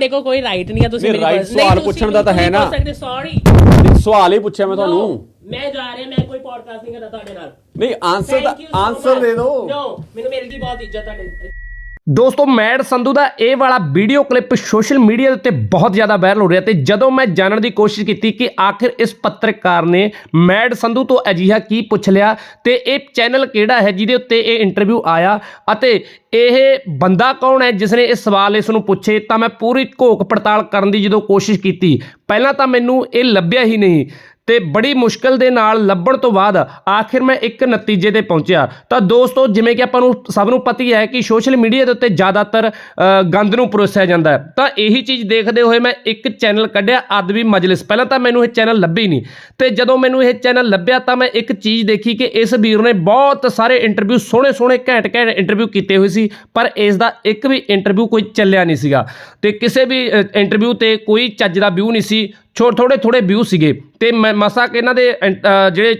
ਤੁਹਾਡੇ ਕੋਲ ਕੋਈ ਰਾਈਟ ਨਹੀਂ ਆ ਤੁਸੀਂ ਨਹੀਂ, ਮੇਰੀ right ਸਵਾਲ ਪੁੱਛਣ ਦਾ ਤਾਂ ਹੈ ਨਾ। ਸੌਰੀ ਸਵਾਲ ਹੀ ਪੁੱਛਿਆ ਮੈਂ ਤੁਹਾਨੂੰ ਮੈਂ ਜਾ ਰਿਹਾ ਮੈਂ ਕੋਈ ਪੋਡਕਾਸਟ ਨਹੀਂ ਕਰਦਾ ਤੁਹਾਡੇ ਨਾਲ ਨਹੀਂ ਆਨਸਰ ਦਾ ਆਨਸਰ. ਦੇ ਦਿਓ No, ਮੈਨੂੰ ਮਿਲਦੀ ਬਹੁਤ ਇੱਜ਼ਤ ਤੁਹਾਡੇ ਦੋਸਤੋ, ਮੈਡ ਸੰਧੂ ਦਾ ਇਹ ਵਾਲਾ ਵੀਡੀਓ ਕਲਿੱਪ ਸੋਸ਼ਲ ਮੀਡੀਆ ਦੇ ਉੱਤੇ ਬਹੁਤ ਜ਼ਿਆਦਾ ਵਾਇਰਲ ਹੋ ਰਿਹਾ ਤੇ ਜਦੋਂ ਮੈਂ ਜਾਣਨ ਦੀ ਕੋਸ਼ਿਸ਼ ਕੀਤੀ ਕਿ ਆਖਿਰ ਇਸ ਪੱਤਰਕਾਰ ਨੇ ਮੈਡ ਸੰਧੂ ਤੋਂ ਅਜਿਹਾ ਕੀ ਪੁੱਛ ਲਿਆ ਤੇ ਇਹ ਚੈਨਲ ਕਿਹੜਾ ਹੈ ਜਿਹਦੇ ਉੱਤੇ ਇਹ ਇੰਟਰਵਿਊ ਆਇਆ ਅਤੇ ਇਹ ਬੰਦਾ ਕੌਣ ਹੈ ਜਿਸ ਨੇ ਇਹ ਸਵਾਲ ਇਸ ਨੂੰ ਪੁੱਛੇ, ਤਾਂ ਮੈਂ ਪੂਰੀ ਘੋਖ ਪੜਤਾਲ ਕਰਨ ਦੀ ਜਦੋਂ ਕੋਸ਼ਿਸ਼ ਕੀਤੀ। ਪਹਿਲਾਂ ਤਾਂ ਮੈਨੂੰ ਇਹ ਲੱਭਿਆ ਹੀ ਨਹੀਂ। ਤੇ ਬੜੀ ਮੁਸ਼ਕਲ ਦੇ ਨਾਲ ਲੱਭਣ ਤੋਂ ਬਾਅਦ ਆਖਿਰ ਮੈਂ ਇੱਕ ਨਤੀਜੇ ਤੇ ਪਹੁੰਚਿਆ। ਤਾਂ ਦੋਸਤੋ, ਜਿਵੇਂ ਕਿ ਆਪਾਂ ਨੂੰ ਸਭ ਨੂੰ ਪਤਾ ਹੀ ਹੈ ਕਿ ਸੋਸ਼ਲ ਮੀਡੀਆ ਦੇ ਉੱਤੇ ਜ਼ਿਆਦਾਤਰ ਗੰਦ ਨੂੰ ਪਰੋਸਿਆ ਜਾਂਦਾ ਹੈ। ਤਾਂ ਇਹੀ ਚੀਜ਼ ਦੇਖਦੇ ਹੋਏ ਮੈਂ ਇੱਕ ਚੈਨਲ ਕੱਢਿਆ ਅਦਬੀ ਮਜਲਿਸ। ਪਹਿਲਾਂ ਤਾਂ ਮੈਨੂੰ ਇਹ ਚੈਨਲ ਲੱਭੇ ਹੀ ਨਹੀਂ। ਤੇ ਜਦੋਂ ਮੈਨੂੰ ਇਹ ਚੈਨਲ ਲੱਭਿਆ ਤਾਂ ਮੈਂ ਇੱਕ ਚੀਜ਼ ਦੇਖੀ ਕਿ ਇਸ ਵੀਰ ਨੇ ਬਹੁਤ ਸਾਰੇ ਇੰਟਰਵਿਊ ਸੋਹਣੇ ਸੋਹਣੇ ਘੈਂਟ ਘੈਂਟ ਇੰਟਰਵਿਊ ਕੀਤੇ ਹੋਏ ਸੀ, ਪਰ ਇਸ ਦਾ ਇੱਕ ਵੀ ਇੰਟਰਵਿਊ ਕੋਈ ਚੱਲਿਆ ਨਹੀਂ ਸੀਗਾ। ਤੇ ਕਿਸੇ ਵੀ ਇੰਟਰਵਿਊ ਤੇ ਕੋਈ ਚੱਜ ਦਾ ਵਿਊ ਨਹੀਂ ਸੀ। ਛੋਟੇ ਥੋੜੇ ਥੋੜੇ ਵਿਊ ਸੀਗੇ। ਤੇ ਮੈਂ ਮਸਾ ਕਿ ਇਹਨਾਂ ਦੇ ਅੰ- ਜਿਹੜੇ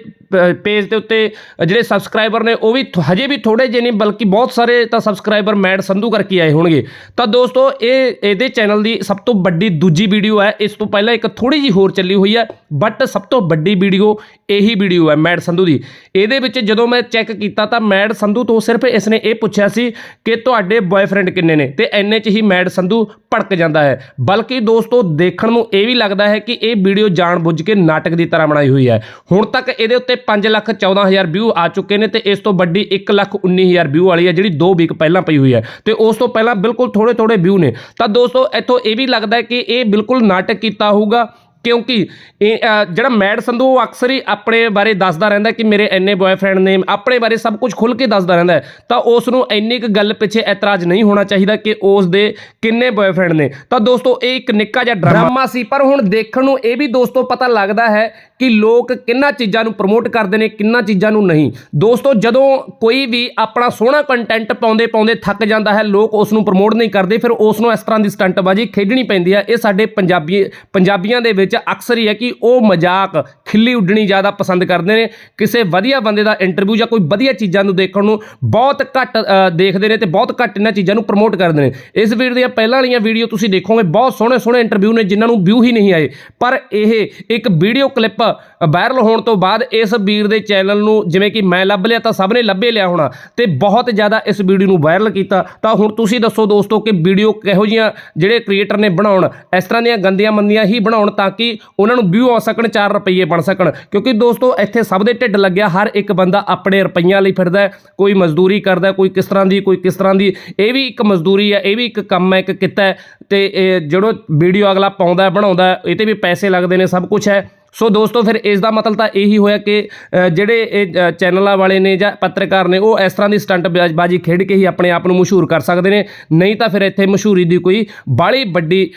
ਪੇਜ ਦੇ ਉੱਤੇ ਜਿਹੜੇ ਸਬਸਕ੍ਰਾਈਬਰ ਨੇ, ਉਹ ਵੀ ਥ- ਹਜੇ ਵੀ ਥੋੜੇ ਜਿਹੇ ਨਹੀਂ ਬਲਕਿ ਬਹੁਤ ਸਾਰੇ ਤਾਂ ਸਬਸਕ੍ਰਾਈਬਰ ਮੈਡ ਸੰਧੂ ਕਰਕੇ ਆਏ ਹੋਣਗੇ। ਤਾਂ ਦੋਸਤੋ, ਇਹ, ਇਹਦੇ ਚੈਨਲ ਦੀ ਸਭ ਤੋਂ ਵੱਡੀ ਦੂਜੀ ਵੀਡੀਓ ਹੈ। ਇਸ ਤੋਂ ਪਹਿਲਾਂ ਇੱਕ ਥੋੜੀ ਜੀ ਹੋਰ ਚੱਲੀ ਹੋਈ ਹੈ ਬਟ ਸਭ ਤੋਂ ਵੱਡੀ ਵੀਡੀਓ ਇਹੀ ਵੀਡੀਓ ਹੈ ਮੈਡ ਸੰਧੂ ਦੀ। ਇਹਦੇ ਵਿੱਚ ਜਦੋਂ ਮੈਂ ਚੈੱਕ ਕੀਤਾ ਤਾਂ ਮੈਡ ਸੰਧੂ ਤੋਂ ਸਿਰਫ ਇਸਨੇ ਇਹ ਪੁੱਛਿਆ ਸੀ ਕਿ ਤੁਹਾਡੇ ਬॉयਫ੍ਰੈਂਡ ਕਿੰਨੇ ਨੇ? ਤੇ ਐਨੇ ਚ ਹੀ ਮੈਡ ਸੰਧੂ ਭੜਕ ਜਾਂਦਾ ਹੈ। ਬਲਕਿ ਦੋਸਤੋ, ਦੇਖਣ ਨੂੰ ਇਹ ਵੀ ਲੱਗਦਾ ਹੈ ਕਿ ਇਹ ਵੀਡੀਓ ਜਾਣਬੁੱਝ ਕੇ ਨਾਟਕ ਦੀ ਤਰ੍ਹਾਂ ਬਣਾਈ ਹੋਈ ਹੈ। ਹੁਣ ਤੱਕ ਇਹਦੇ ਉੱਤੇ 5 ਲੱਖ 14000 ਵਿਊ ਆ ਚੁੱਕੇ ਨੇ ਤੇ ਇਸ ਤੋਂ ਵੱਡੀ 1 ਲੱਖ 19000 ਵਿਊ ਵਾਲੀ ਹੈ ਜਿਹੜੀ 2 ਵੀਕ ਪਹਿਲਾਂ ਪਈ ਹੋਈ ਹੈ। ਤੇ ਉਸ ਤੋਂ ਪਹਿਲਾਂ ਬਿਲਕੁਲ ਥੋੜੇ ਥੋੜੇ ਵਿਊ ਨੇ। ਤਾਂ ਦੋਸਤੋ, ਇੱਥੋਂ ਇਹ ਵੀ ਲੱਗਦਾ ਹੈ ਕਿ ਇਹ ਬਿਲਕੁਲ ਨਾਟਕ ਕੀਤਾ ਹੋਊਗਾ। ਕਿਉਂਕਿ ਇਹ ਜਿਹੜਾ ਮੈਡ ਸੰਧੂ ਉਹ ਅਕਸਰ ਹੀ ਆਪਣੇ ਬਾਰੇ ਦੱਸਦਾ ਰਹਿੰਦਾ ਕਿ ਮੇਰੇ ਇੰਨੇ ਬॉयਫ੍ਰੈਂਡ ਨੇ ਆਪਣੇ ਬਾਰੇ ਸਭ ਕੁਝ ਖੁੱਲ ਕੇ ਦੱਸਦਾ ਰਹਿੰਦਾ ਤਾਂ ਉਸ ਨੂੰ ਇੰਨੀ ਕੁ ਗੱਲ ਪਿੱਛੇ ਇਤਰਾਜ਼ ਨਹੀਂ ਹੋਣਾ ਚਾਹੀਦਾ ਕਿ ਉਸ ਦੇ ਕਿੰਨੇ ਬॉयਫ੍ਰੈਂਡ ਨੇ। ਤਾਂ ਦੋਸਤੋ ਇਹ ਇੱਕ ਨਿੱਕਾ ਜਿਹਾ ਡਰਾਮਾ ਸੀ ਪਰ ਹੁਣ ਦੇਖਣ ਨੂੰ ਇਹ ਵੀ ਦੋਸਤੋ ਪਤਾ ਲੱਗਦਾ ਹੈ ਕਿ ਲੋਕ ਕਿੰਨਾ ਚੀਜ਼ਾਂ ਨੂੰ ਪ੍ਰਮੋਟ ਕਰਦੇ ਨੇ, ਕਿੰਨਾ ਚੀਜ਼ਾਂ ਨੂੰ ਨਹੀਂ। ਦੋਸਤੋ, ਜਦੋਂ ਕੋਈ ਵੀ ਆਪਣਾ ਸੋਹਣਾ ਕੰਟੈਂਟ ਪਾਉਂਦੇ ਪਾਉਂਦੇ ਥੱਕ ਜਾਂਦਾ ਹੈ, ਲੋਕ ਉਸ ਨੂੰ ਪ੍ਰਮੋਟ ਨਹੀਂ ਕਰਦੇ, ਫਿਰ ਉਸ ਨੂੰ ਇਸ ਤਰ੍ਹਾਂ ਦੀ ਸਟੰਟਬਾਜ਼ੀ ਖੇਡਣੀ ਪੈਂਦੀ ਹੈ। ਇਹ ਸਾਡੇ ਪੰਜਾਬੀ, ਪੰਜਾਬੀਆਂ ਦੇ ਵਿੱਚ ਅਕਸਰ ਹੀ ਹੈ ਕਿ ਉਹ ਮਜ਼ਾਕ, ਖਿੱਲੀ ਉੱਡਣੀ ਜ਼ਿਆਦਾ ਪਸੰਦ ਕਰਦੇ ਨੇ। ਕਿਸੇ ਵਧੀਆ ਬੰਦੇ ਦਾ ਇੰਟਰਵਿਊ ਜਾਂ ਕੋਈ ਵਧੀਆ ਚੀਜ਼ਾਂ ਨੂੰ ਦੇਖਣ ਨੂੰ ਬਹੁਤ ਘੱਟ ਦੇਖਦੇ ਨੇ ਤੇ ਬਹੁਤ ਘੱਟ ਇਹਨਾਂ ਚੀਜ਼ਾਂ ਨੂੰ ਪ੍ਰਮੋਟ ਕਰਦੇ ਨੇ। ਇਸ ਵੀਡੀਓ ਦੀਆਂ ਪਹਿਲਾਂ ਵਾਲੀਆਂ ਵੀਡੀਓ ਤੁਸੀਂ ਦੇਖੋਗੇ, ਬਹੁਤ ਸੋਹਣੇ ਸੋਹਣੇ ਇੰਟਰਵਿਊ ਨੇ, ਜਿਨ੍ਹਾਂ ਨੂੰ ਵਿਊ ਹੀ ਨਹੀਂ ਆਏ। ਪਰ ਇਹ ਇੱਕ ਵੀਡੀਓ ਕਲਿੱਪ ਵਾਇਰਲ ਹੋਣ ਤੋਂ ਬਾਅਦ ਇਸ ਵੀਰ ਦੇ ਚੈਨਲ ਨੂੰ ਜਿਵੇਂ ਕਿ ਮੈਂ ਲੱਭ ਲਿਆ ਤਾਂ ਸਭ ਨੇ ਲੱਭੇ ਲਿਆ ਹੋਣਾ ਤੇ ਬਹੁਤ ਜ਼ਿਆਦਾ ਇਸ ਵੀਡੀਓ ਨੂੰ ਵਾਇਰਲ ਕੀਤਾ। ਤਾਂ ਹੁਣ ਤੁਸੀਂ ਦੱਸੋ ਦੋਸਤੋ ਕਿ ਵੀਡੀਓ ਕਿਹੋ ਜੀਆਂ ਜਿਹੜੇ ਕ੍ਰੀਏਟਰ ਨੇ ਬਣਾਉਣ, ਇਸ ਤਰ੍ਹਾਂ ਦੀਆਂ ਗੰਦੀਆਂ ਮੰਦੀਆਂ ਹੀ ਬਣਾਉਣ ਤਾਂ ਕਿ ਉਹਨਾਂ ਨੂੰ ਵਿਊ ਆ ਸਕਣ 4 ਰੁਪਏ ਬਣ ਸਕਣ। ਕਿਉਂਕਿ ਦੋਸਤੋ ਇੱਥੇ ਸਭ ਦੇ ਢਿੱਡ ਲੱਗਿਆ, ਹਰ ਇੱਕ ਬੰਦਾ ਆਪਣੇ ਰੁਪਈਆਂ ਲਈ ਫਿਰਦਾ ਕੋਈ ਮਜ਼ਦੂਰੀ ਕਰਦਾ ਕੋਈ ਕਿਸ ਤਰ੍ਹਾਂ ਦੀ, ਕੋਈ ਕਿਸ ਤਰ੍ਹਾਂ ਦੀ। ਇਹ ਵੀ ਇੱਕ ਮਜ਼ਦੂਰੀ ਹੈ ਇਹ ਵੀ ਇੱਕ ਕੰਮ ਹੈ ਇੱਕ ਕਿੱਤਾ ਹੈ। ਤੇ ਇਹ ਜਿਹੜੋ ਵੀਡੀਓ ਅਗਲਾ ਪਾਉਂਦਾ ਬਣਾਉਂਦਾ ਇਹ ਤੇ ਵੀ ਪੈਸੇ ਲੱਗਦੇ ਨੇ, ਸਭ ਕੁਝ ਹੈ। ਸੋ ਦੋਸਤੋ, ਫਿਰ ਇਸ ਦਾ ਮਤਲਬ ਤਾਂ ਇਹੀ ਹੋਇਆ ਕਿ ਜਿਹੜੇ ਇਹ ਚੈਨਲਾਂ ਵਾਲੇ ਨੇ ਜਾਂ ਪੱਤਰਕਾਰ ਨੇ, ਉਹ ਇਸ ਤਰ੍ਹਾਂ ਦੀ ਸਟੰਟ ਬਾਜੀ ਖੇਡ ਕੇ ਹੀ ਆਪਣੇ ਆਪ ਨੂੰ ਮਸ਼ਹੂਰ ਕਰ ਸਕਦੇ ਨੇ। ਨਹੀਂ ਤਾਂ ਫਿਰ ਇੱਥੇ ਮਸ਼ਹੂਰੀ ਦੀ ਕੋਈ ਬਾਹਲੀ ਵੱਡੀ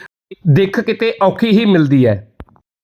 ਦਿੱਖ ਕਿਤੇ ਔਖੀ ਹੀ ਮਿਲਦੀ ਹੈ।